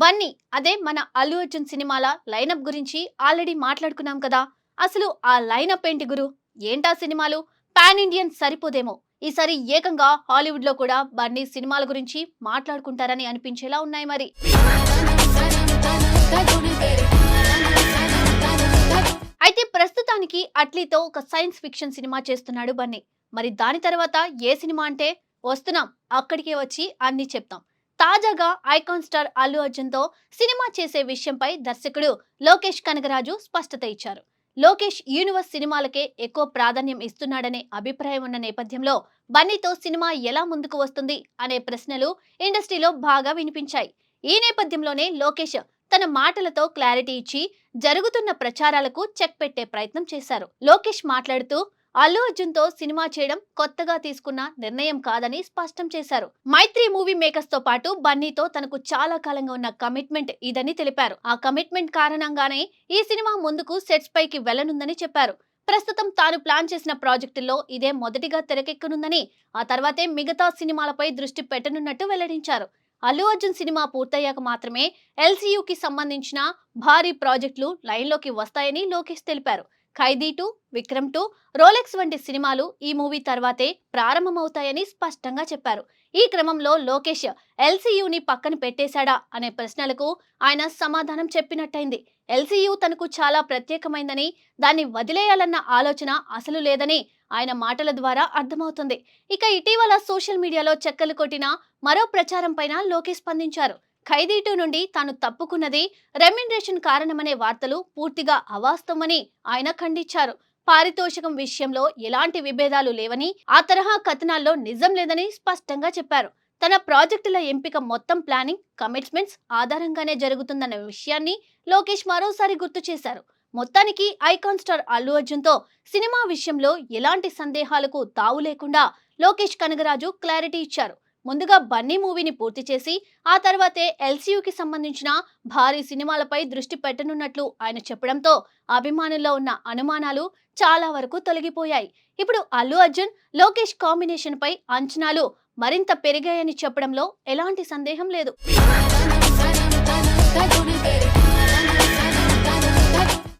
బన్నీ అదే మన అల్లు అర్జున్ సినిమాల లైనప్ గురించి ఆల్రెడీ మాట్లాడుకున్నాం కదా. అసలు ఆ లైనప్ ఏంటి గురు? ఏంటా సినిమాలు? పాన్ ఇండియన్ సరిపోదేమో. ఈసారి ఏకంగా హాలీవుడ్లో కూడా బన్నీ సినిమాల గురించి మాట్లాడుకుంటారని అనిపించేలా ఉన్నాయి మరి. అయితే ప్రస్తుతానికి అట్లీతో ఒక సైన్స్ ఫిక్షన్ సినిమా చేస్తున్నాడు బన్నీ. మరి దాని తర్వాత ఏ సినిమా అంటే? వస్తున్నాం. అక్కడికే వచ్చి అన్ని చెప్తాం. తాజాగా ఐకాన్ స్టార్ అల్లు అర్జున్తో సినిమా చేసే విషయంపై దర్శకుడు లోకేష్ కనగరాజు స్పష్టత ఇచ్చారు. లోకేష్ యూనివర్స్ సినిమాలకే ఎక్కువ ప్రాధాన్యం ఇస్తున్నాడనే అభిప్రాయం ఉన్న నేపథ్యంలో బన్నీతో సినిమా ఎలా ముందుకు వస్తుంది అనే ప్రశ్నలు ఇండస్ట్రీలో బాగా వినిపించాయి. ఈ నేపథ్యంలోనే లోకేష్ తన మాటలతో క్లారిటీ ఇచ్చి జరుగుతున్న ప్రచారాలకు చెక్ పెట్టే ప్రయత్నం చేశారు. లోకేష్ మాట్లాడుతూ అల్లు అర్జున్తో సినిమా చేయడం కొత్తగా తీసుకున్న నిర్ణయం కాదని స్పష్టం చేశారు. మైత్రి మూవీ మేకర్స్తో పాటు బన్నీతో తనకు చాలా కాలంగా ఉన్న కమిట్మెంట్ ఇదని తెలిపారు. ఆ కమిట్మెంట్ కారణంగానే ఈ సినిమా ముందుకు సెట్స్ పైకి వెళ్ళనుందని చెప్పారు. ప్రస్తుతం తాను ప్లాన్ చేసిన ప్రాజెక్టుల్లో ఇదే మొదటిగా తెరకెక్కనుందని ఆ తర్వాతే మిగతా సినిమాలపై దృష్టి పెట్టనున్నట్టు వెల్లడించారు. అల్లు అర్జున్ సినిమా పూర్తయ్యాక మాత్రమే ఎల్సీయూకి సంబంధించిన భారీ ప్రాజెక్టులు లైన్లోకి వస్తాయని లోకేష్ తెలిపారు. Khaidi two Vikram two Rolex వంటి సినిమాలు ఈ మూవీ తర్వాతే ప్రారంభమవుతాయని స్పష్టంగా చెప్పారు. ఈ క్రమంలో లోకేష్ ఎల్సీయూని పక్కన పెట్టేశాడా అనే ప్రశ్నలకు ఆయన సమాధానం చెప్పినట్టయింది. ఎల్సీయూ తనకు చాలా ప్రత్యేకమైందని దాన్ని వదిలేయాలన్న ఆలోచన అసలు లేదని ఆయన మాటల ద్వారా అర్థమవుతుంది. ఇక ఇటీవల సోషల్ మీడియాలో చెక్కలు కొట్టిన మరో ప్రచారం పైన లోకేష్ స్పందించారు. ఖైదీటు నుండి తాను తప్పుకున్నది రెమ్యునరేషన్ కారణమనే వార్తలు పూర్తిగా అవాస్తవమని ఆయన ఖండించారు. పారితోషికం విషయంలో ఎలాంటి విభేదాలు లేవని ఆ తరహా కథనాల్లో నిజం లేదని స్పష్టంగా చెప్పారు. తన ప్రాజెక్టుల ఎంపిక మొత్తం ప్లానింగ్ కమిట్మెంట్స్ ఆధారంగానే జరుగుతుందన్న విషయాన్ని లోకేష్ మరోసారి గుర్తు చేశారు. మొత్తానికి ఐకాన్ స్టార్ అల్లు అర్జున్తో సినిమా విషయంలో ఎలాంటి సందేహాలకు తావు లేకుండా లోకేష్ కనగరాజు క్లారిటీ ఇచ్చారు. ముందుగా బన్నీ మూవీని పూర్తి చేసి ఆ తర్వాతే ఎల్సీయూకి సంబంధించిన భారీ సినిమాలపై దృష్టి పెట్టనున్నట్లు ఆయన చెప్పడంతో అభిమానుల్లో ఉన్న అనుమానాలు చాలా వరకు తొలగిపోయాయి. ఇప్పుడు అల్లు అర్జున్ లోకేష్ కాంబినేషన్ పై అంచనాలు మరింత పెరిగాయని చెప్పడంలో ఎలాంటి సందేహం లేదు.